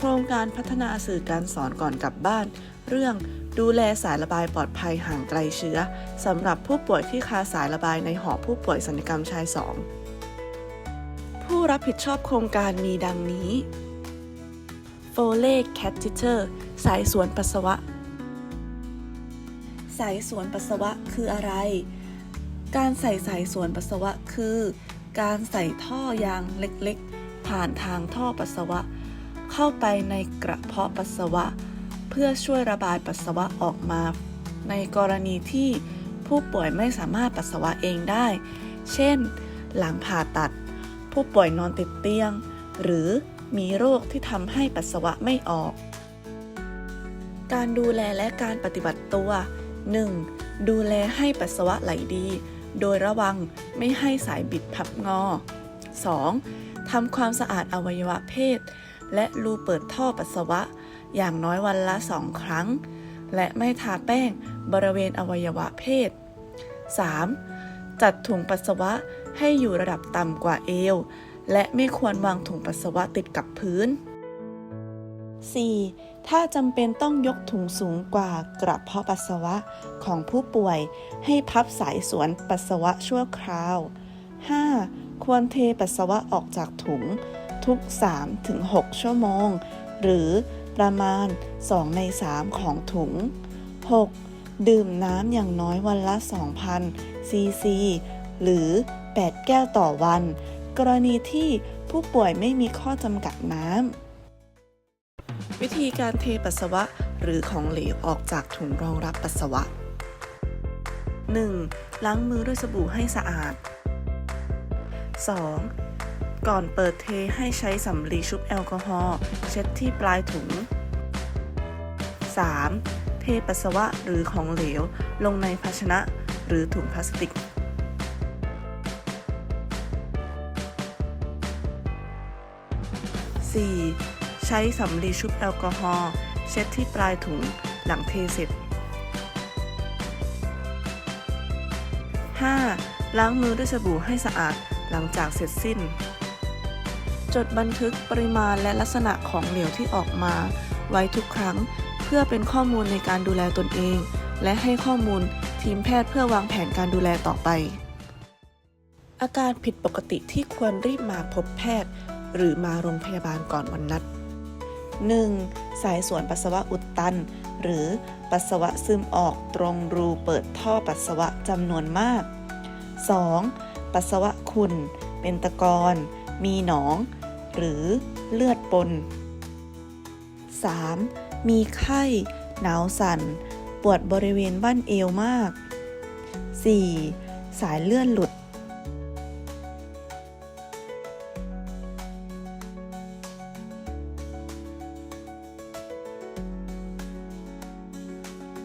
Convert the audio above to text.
โครงการพัฒนาสื่อการสอนก่อนกลับบ้าน เรื่องดูแลสายระบายปลอดภัยห่างไกลเชื้อสำหรับผู้ป่วยที่คาสายระบายในหอผู้ป่วยสัญญกรรมชาย 2 ผู้รับผิดชอบโครงการมีดังนี้โฟเล่แคทจิเตอร์สายสวนปัสสาวะ สายสวนปัสสาวะคืออะไร การใส่สายสวนปัสสาวะคือ การใส่ท่อยางเล็กๆ ผ่านทางท่อปัสสาวะ เข้าไปในกระเพาะปัสสาวะ เพื่อช่วยระบายปัสสาวะออกมา ในกรณีที่ผู้ป่วยไม่สามารถปัสสาวะเองได้ เช่น หลังผ่าตัด ผู้ป่วยนอนติดเตียง หรือมีโรคที่ทำให้ปัสสาวะไม่ออก การดูแลและการปฏิบัติตัว 1. ดูแลให้ปัสสาวะไหลดี โดยระวังไม่ให้สายบิดพับงอ 2. ทำความสะอาดอวัยวะเพศ และรูเปิดท่อปัสสาวะ อย่างน้อยวันละสองครั้ง และไม่ทาแป้งบริเวณอวัยวะเพศ 3. จัดถุงปัสสาวะให้อยู่ระดับต่ำกว่าเอว และไม่ควรวางถุงปัสสาวะติดกับพื้น 4. ถ้าจำเป็นต้องยกถุงสูงกว่ากระเพาะปัสสาวะของผู้ป่วย ให้พับสายสวนปัสสาวะชั่วคราว 5. ควรเทปัสสาวะออกจากถุง ทุก 3-6 ชั่วโมง หรือประมาณ 2 ใน 3 ของถุง 6. ดื่มน้ำอย่างน้อยวันละ 2,000 ซีซี หรือ 8 แก้วต่อวัน กรณีที่ผู้ป่วยไม่มีข้อจำกัดน้ำ วิธีการเทปัสสาวะหรือของเหลวออกจากถุงรองรับปัสสาวะ 1. ล้างมือด้วยสบู่ให้สะอาด 2. ก่อนเปิดเทให้ใช้สำลีชุบแอลกอฮอล์เช็ดที่ปลายถุง 3. เทปัสสาวะหรือของเหลว ลงในภาชนะหรือถุงพลาสติก 4. ใช้สำลีชุบแอลกอฮอล์เช็ดที่ปลายถุงหลังเทเสร็จ 5. ล้างมือด้วยสบู่ให้สะอาดหลังจากเสร็จสิ้น จดบันทึกปริมาณและลักษณะของเหลวที่ออกมา ไว้ทุกครั้ง เพื่อเป็นข้อมูลในการดูแลตนเอง และให้ข้อมูลทีมแพทย์เพื่อวางแผนการดูแลต่อไป อาการผิดปกติที่ควรรีบมาพบแพทย์ หรือมาโรงพยาบาลก่อนวันนัด 1. สายสวนปัสสาวะอุดตัน หรือปัสสาวะซึมออกตรงรูเปิดท่อปัสสาวะจำนวนมาก 2. ปัสสาวะขุ่น เป็นตะกอน มีหนอง หรือเลือดปน 3. มีไข้ หนาวสั่น ปวดบริเวณบั้นเอวมาก 4. สายเลื่อนหลุด